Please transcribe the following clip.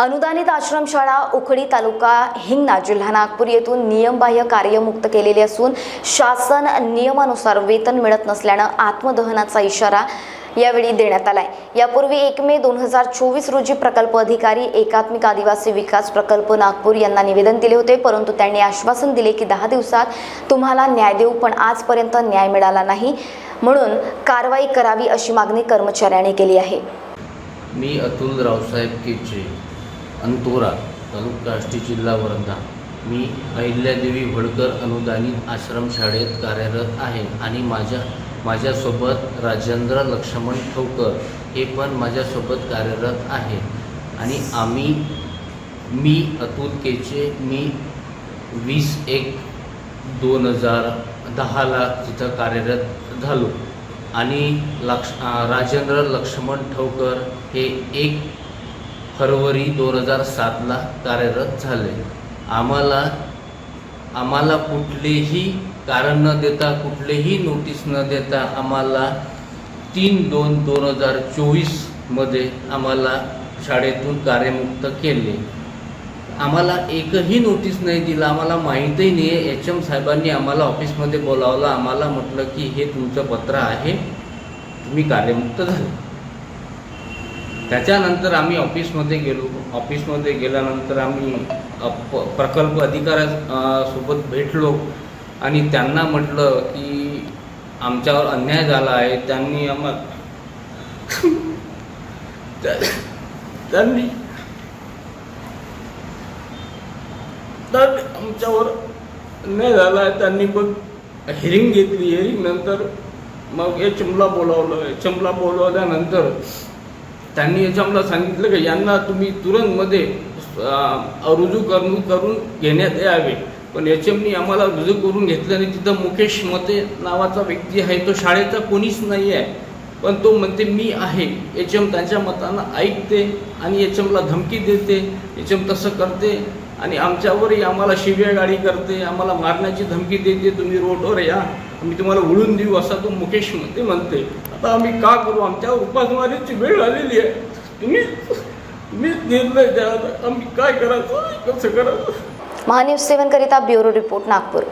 अनुदानित आश्रमशाळा उखडी तालुका हिंगणा जिल्हा नागपूर येथून नियमबाह्य कार्यमुक्त केलेली असून शासन नियमानुसार वेतन मिळत नसल्यानं आत्मदहनाचा इशारा यावेळी देण्यात आलाय. यापूर्वी एक मे दोन हजार चोवीस रोजी प्रकल्प अधिकारी एकात्मिक आदिवासी विकास प्रकल्प नागपूर यांना निवेदन दिले होते परंतु त्यांनी आश्वासन दिले की दहा दिवसात तुम्हाला न्याय देऊ पण आजपर्यंत न्याय मिळाला नाही म्हणून कारवाई करावी अशी मागणी कर्मचाऱ्याने केली आहे. मी अतुल रावसाहेब केचे. अंतोरा तालुका आष्टी जिल्हा वर्धा मी अहिल्यादेवी होळकर अनुदानित आश्रमशाळेत कार्यरत आहे आणि माझ्या माझ्यासोबत राजेंद्र लक्ष्मण ठोकर हे पण माझ्यासोबत कार्यरत आहे. आणि आम्ही मी अतुल केचे मी वीस एक दोन हजार दहाला तिथं कार्यरत झालो. आणि लक्ष राजेंद्र लक्ष्मण ठवकर हे एक फरवरी दोन हजार सातला कार्यरत झाले. आम्हाला आम्हाला कुठलेही कारण न देता कुठलेही नोटीस न देता आम्हाला तीन दोन दोन हजार चोवीसमध्ये आम्हाला शाळेतून कार्यमुक्त केले. आम्हाला एकही नोटीस नाही दिला आम्हाला माहीतही नाही आहे एच एम साहेबांनी आम्हाला ऑफिसमध्ये बोलावलं. आम्हाला म्हटलं की हे तुमचं पत्र आहे. तुम्ही कार्यमुक्त झाले. त्याच्यानंतर आम्ही ऑफिसमध्ये गेलो. ऑफिसमध्ये गेल्यानंतर आम्ही प- प्रकल्प अधिकाऱ्या सोबत भेटलो. आणि त्यांना म्हटलं की आमच्यावर अन्याय झाला आहे. त्यांनी आम्हाला त्यांनी तर आमच्यावर अन्याय झाला आहे. त्यांनी मग हिरिंग घेतली. हिरिंग नंतर मग हे एमला बोलावलं. एच बोलवल्यानंतर बोलावल्यानंतर त्यांनी एच एमला सांगितलं की यांना तुम्ही तुरंतमध्ये रुजू करून करून घेण्यात यावे. पण एच एमनी आम्हाला रुजू करून घेतल्याने तिथं मुकेश मते नावाचा व्यक्ती आहे तो शाळेचा कोणीच नाही आहे. पण तो म्हणते मी आहे. एच एम त्यांच्या मतानं ऐकते आणि एच एमला धमकी देते एच एम तसं करते आणि आमच्यावरही आम्हाला शिव्या गाडी करते आम्हाला मारण्याची धमकी देते तुम्ही रोडवर या मी तुम्हाला उडून देऊ असा तो मुकेश मते म्हणते. आता आम्ही का करू? आमच्या उपासमारीची वेळ आलेली आहे. तुम्ही तुम्हीच निर्णय द्या. आम्ही काय करायचं? कसं करायचं? महान्यूज सेवन करिता ब्युरो रिपोर्ट नागपूर.